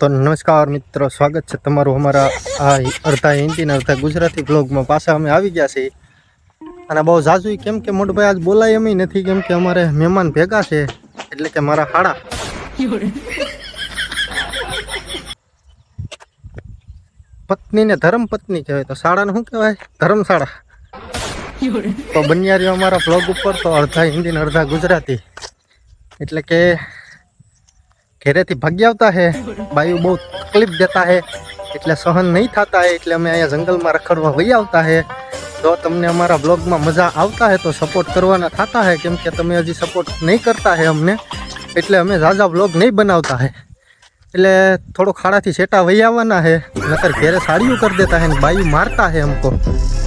તો નમસ્કાર મિત્રો, સ્વાગત છે તમારું અમારા આ અડધા હિન્દી ને અડધા ગુજરાતી બ્લોગમાં પાછા અમે આવી ગયા છીએ. અને બહુ ઝાઝુ કેમ કે મોટભાઈ આજ બોલાય એમ નથી કેમ કે અમારે મહેમાન ભેગા છે, એટલે કે મારા હાડા. પત્નીને ધર્મ પત્ની કહેવાય તો શાળાને શું કહેવાય? ધર્મશાળા. તો બન્યા રહ્યો અમારા બ્લોગ ઉપર તો અડધા હિન્દી ને અડધા ગુજરાતી. એટલે કે ઘેરેથી ભાગી આવતા હે. બાયુ બહુ તકલીફ દેતા હે. એટલે સહન નહીં થતા હે. એટલે અમે અહીંયા જંગલમાં રખડવા વહી આવતા હે. જો તમને અમારા બ્લોગમાં મજા આવતા હે તો સપોર્ટ કરવાના થતા હે. કેમ કે તમે હજી સપોર્ટ નહીં કરતા હે અમને. એટલે અમે ઝાઝા બ્લોગ નહીં બનાવતા હે. એટલે થોડો ખાડાથી સેટા વહી આવવાના હે. નકર ઘેરે સાડીઓ કરી દેતા હે ને બાયું મારતા હે અમકો.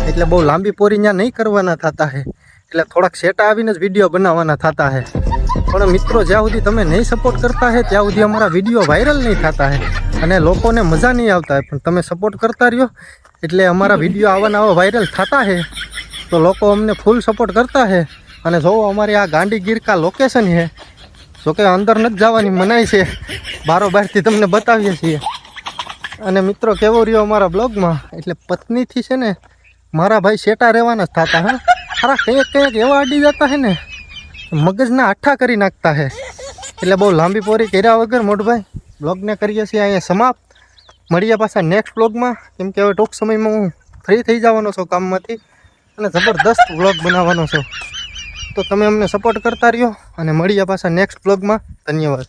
એટલે બહુ લાંબી પોરી ત્યાં નહીં કરવાના થતા હે. એટલે થોડાક સેટા આવીને જ વીડિયો બનાવવાના થતા હે. પણ મિત્રો, જ્યાં સુધી તમે નહીં સપોર્ટ કરતા હે, ત્યાં સુધી અમારા વીડિયો વાયરલ નહીં થતા હે. અને લોકોને મજા નહીં આવતા હે, પણ તમે સપોર્ટ કરતા રહ્યો, એટલે અમારા વીડિયો આવા આવા વાયરલ થતા હે, તો લોકો અમને ફૂલ સપોર્ટ કરતા હે. અને જોવો અમારી આ ગાંડી ગીરકા લોકેશન છે જોકે અંદર નથી જવાની મનાય છે. બારોબારથી તમને બતાવીએ છીએ. અને મિત્રો, કેવો રહ્યો અમારા બ્લોગમાં એટલે પત્નીથી છે ને, મારા ભાઈ શેટા રહેવાના જ થતા, હા. ખરા કંઈક કંઈક એવા અડી જતા હે ને. મગજના આઠા કરી નાખતા હે. એટલે બહુ લાંબી પોરી કર્યા વગર મોટભાઈ બ્લોગને કરીએ છીએ અહીંયા સમાપ્ત. મળીએ પાછા નેક્સ્ટ બ્લોગમાં કેમ કે હવે ટૂંક સમયમાં હું ફ્રી થઈ જવાનો છું કામમાંથી અને જબરદસ્ત બ્લોગ બનાવવાનો છું. તો તમે અમને સપોર્ટ કરતા રહ્યો અને મળીએ પાછા નેક્સ્ટ બ્લોગમાં ધન્યવાદ.